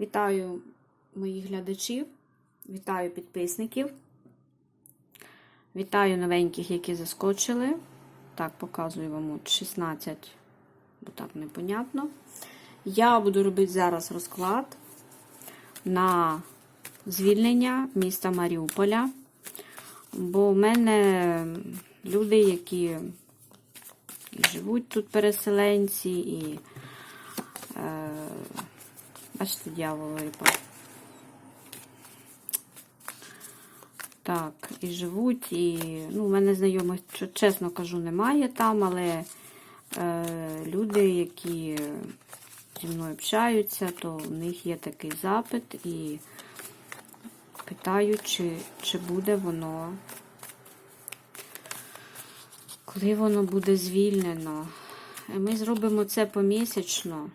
Вітаю моїх глядачів, вітаю підписників, вітаю новеньких, які заскочили. Так, показую вам от 16, бо так непонятно. Я буду робити зараз розклад на звільнення міста Маріуполя, бо в мене люди, які живуть тут переселенці, і е, бачите, дьяволовий пар. Так, і живуть, і ну, в мене знайомих, чесно кажу, немає там, але е, люди, які зі мною общаються, то в них є такий запит і питають, чи, чи буде воно, коли воно буде звільнено. Ми зробимо це помісячно.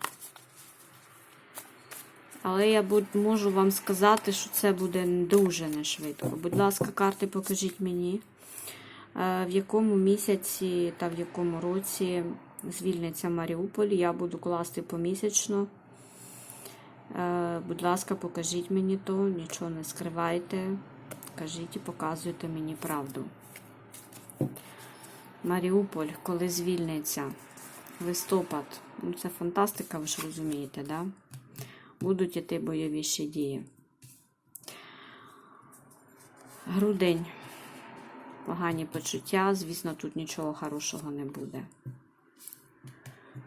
Але я можу вам сказати, що це буде дуже не швидко. Будь ласка, карти покажіть мені, е, в якому місяці та в якому році звільниться Маріуполь. Я буду класти помісячно. Е, Будь ласка, покажіть мені то, нічого не скривайте. Кажіть і показуйте мені правду. Маріуполь, коли звільниться. Листопад. Ну, це фантастика, ви ж розумієте, да? Будуть іти бойовіші дії. Грудень. Погані почуття. Звісно, тут нічого хорошого не буде.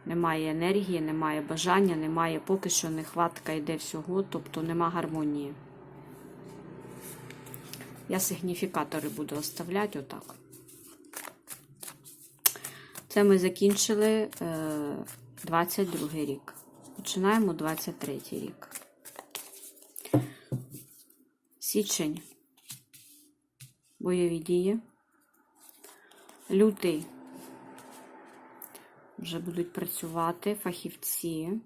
Немає енергії, немає бажання, немає поки що нехватка йде всього, тобто нема гармонії. Я сигніфікатори буду оставляти отак. Це ми закінчили е, 22 рік. Починаємо 23 рік. Січень. Бойові дії. Лютий. Вже будуть працювати фахівці.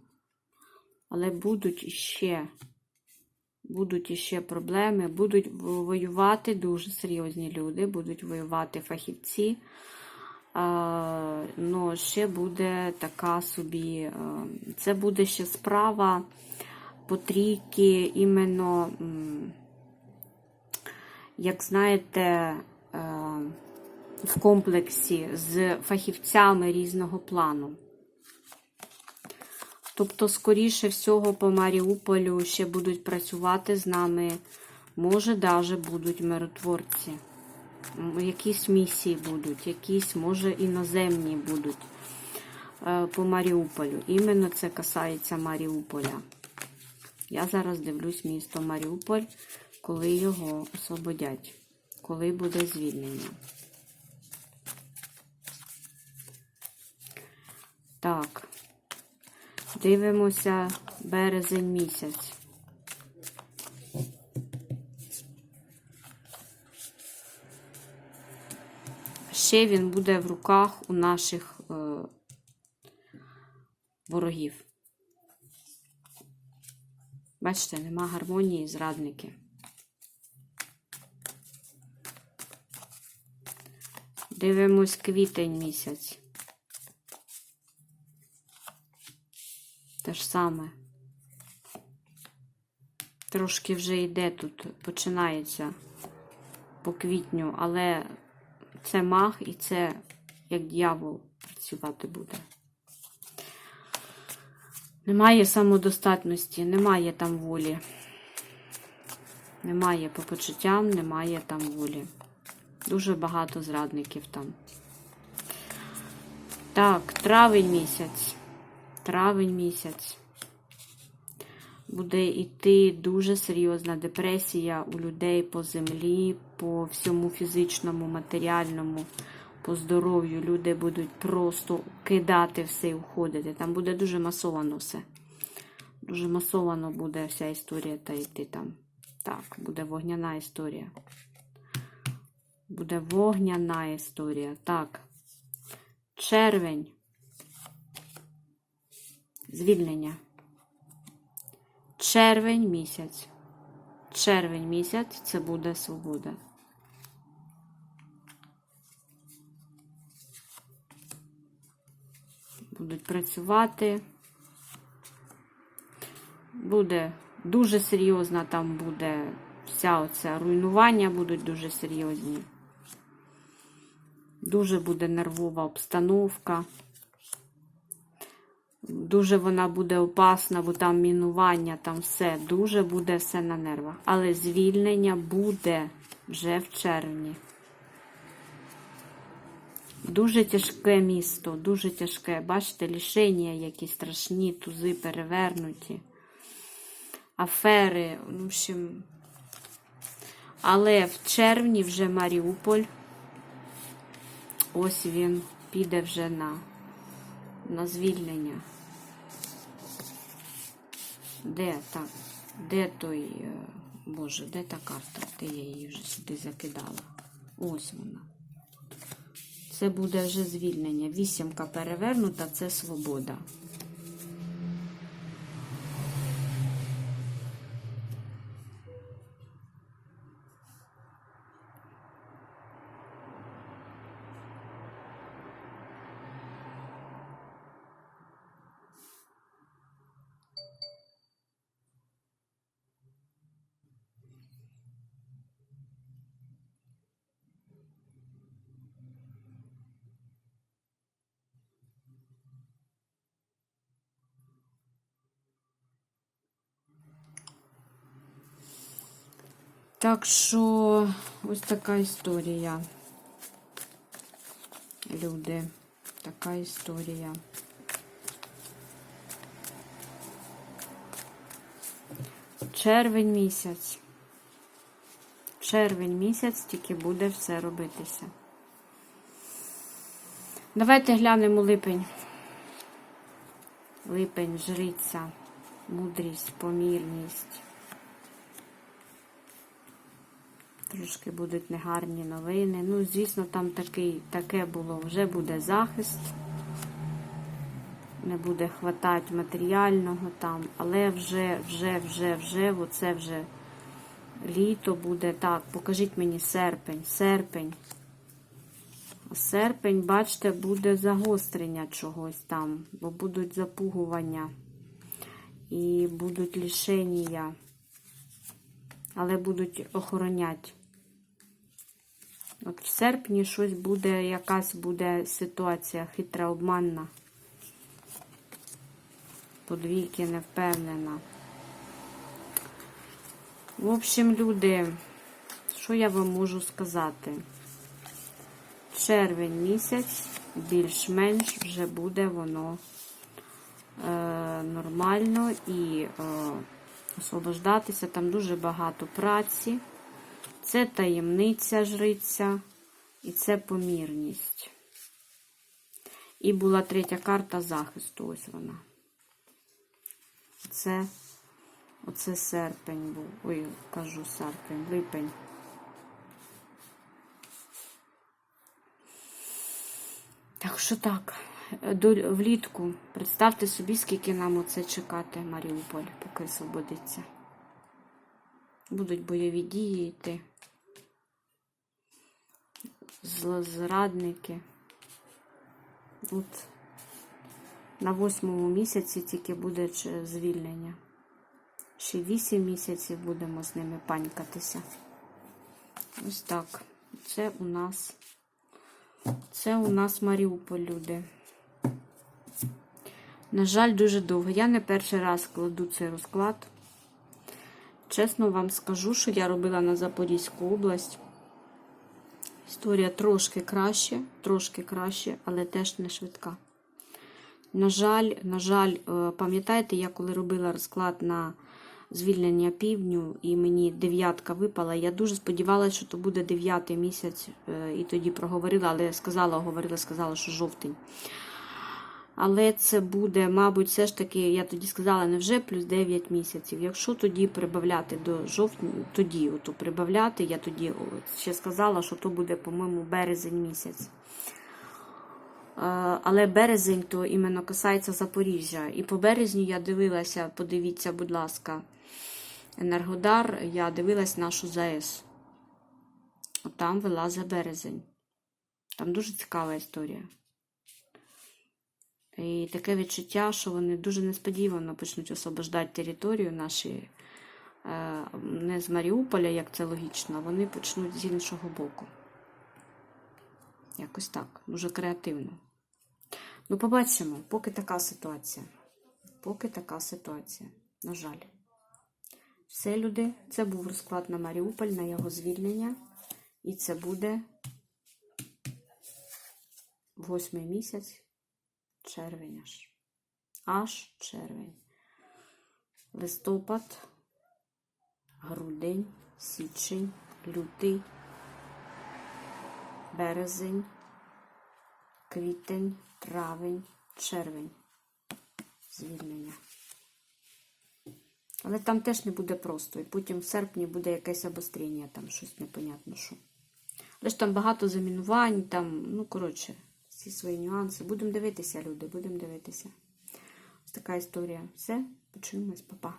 Але будуть іще, будуть іще проблеми. Будуть воювати дуже серйозні люди, будуть воювати фахівці. Ну, ще буде така собі, е, це буде ще справа по трійки, іменно, як знаєте, е, в комплексі з фахівцями різного плану. Тобто, скоріше всього, по Маріуполю ще будуть працювати з нами, може, навіть будуть миротворці. Якісь місії будуть, якісь, може, іноземні будуть е, по Маріуполю. Іменно це касається Маріуполя. Я зараз дивлюсь місто Маріуполь, коли його освободять, коли буде звільнення. Так, дивимося березень місяць. Ще він буде в руках у наших е, ворогів. Бачите, нема гармонії, зрадники. Дивимось квітень місяць. Те ж саме. Трошки вже йде тут, починається по квітню, але це маг і це як дьявол працювати буде. Немає самодостатності, немає там волі. Немає по почуттям, немає там волі. Дуже багато зрадників там. Так, травень місяць. Травень місяць. Буде йти дуже серйозна депресія у людей по землі, по всьому фізичному, матеріальному, по здоров'ю. Люди будуть просто кидати все і уходити. Там буде дуже масовано все. Дуже масовано буде вся історія та йти там. Так, буде вогняна історія. Буде вогняна історія. Так. Червень. Звільнення. Червень місяць. Червень місяць це буде свобода. Будуть працювати. Буде Дуже серйозна там буде вся оця руйнування будуть дуже серйозні. Дуже буде нервова обстановка. Дуже вона буде опасна, бо там мінування, там все. Дуже буде все на нервах. Але звільнення буде вже в червні. Дуже тяжке місто, дуже тяжке. Бачите, лішення які страшні, тузи перевернуті, афери. Ну, в общем. Але в червні вже Маріуполь. Ось він піде вже на, на звільнення. Де так? Де той, е, Боже, де та карта? Де я її вже сюди закидала? Ось вона. Це буде вже звільнення. Вісімка перевернута, це свобода. Так що ось така історія. Люди, така історія. Червень місяць. Червень місяць тільки буде все робитися. Давайте глянемо липень. Липень, жриця, мудрість, помірність. Трошки будуть негарні новини. Ну, звісно, там такий, таке було. Вже буде захист. Не буде хватати матеріального там, але вже, вже, вже, вже, оце вже літо буде. Так, покажіть мені серпень, серпень. Серпень, бачите, буде загострення чогось там, бо будуть запугування і будуть лишення, але будуть охороняти. От в серпні щось буде, якась буде ситуація хитра, обманна. Подвійки не впевнена. В общем, люди, що я вам можу сказати? Червень місяць, більш-менш вже буде воно е, нормально і е, освобождатися. Там дуже багато праці. Це таємниця жриця і це помірність. І була третя карта захисту. Ось вона. Це, оце серпень був. Ой, кажу серпень, липень. Так що так, влітку представте собі, скільки нам оце чекати Маріуполь, поки освободиться. Будуть бойові дії йти. Зрадники. От на восьмому місяці тільки буде звільнення. Ще вісім місяців будемо з ними панькатися. Ось так. Це у нас це у нас Маріуполь, люди. На жаль, дуже довго. Я не перший раз кладу цей розклад. Чесно вам скажу, що я робила на Запорізьку область. Історія трошки краще, трошки краще, але теж не швидка. На жаль, на жаль, пам'ятаєте, я коли робила розклад на звільнення півдню, і мені дев'ятка випала, я дуже сподівалася, що то буде дев'ятий місяць, і тоді проговорила, але сказала, говорила, сказала, що жовтень. Але це буде, мабуть, все ж таки, я тоді сказала, не вже плюс 9 місяців. Якщо тоді прибавляти до жовтня, тоді ото прибавляти, я тоді ще сказала, що то буде, по-моєму, березень місяць. Але березень то іменно касається Запоріжжя. І по березню я дивилася, подивіться, будь ласка, Енергодар, я дивилась нашу ЗАЕС. Там вилазить березень. Там дуже цікава історія. І таке відчуття, що вони дуже несподівано почнуть освобождати територію наші е, не з Маріуполя, як це логічно, вони почнуть з іншого боку. Якось так, дуже креативно. Ну, побачимо, поки така ситуація. Поки така ситуація. На жаль. Все, люди, це був розклад на Маріуполь, на його звільнення. І це буде восьмий місяць, червень аж. Аж червень. Листопад, грудень, січень, лютий, березень, квітень, травень, червень. Звільнення. Але там теж не буде просто. І потім в серпні буде якесь обострення, там щось непонятно що. Але ж там багато замінувань, там, ну, коротше, всі свої нюанси. Будемо дивитися, люди, будемо дивитися. Ось така історія. Все, почуємось, па-па.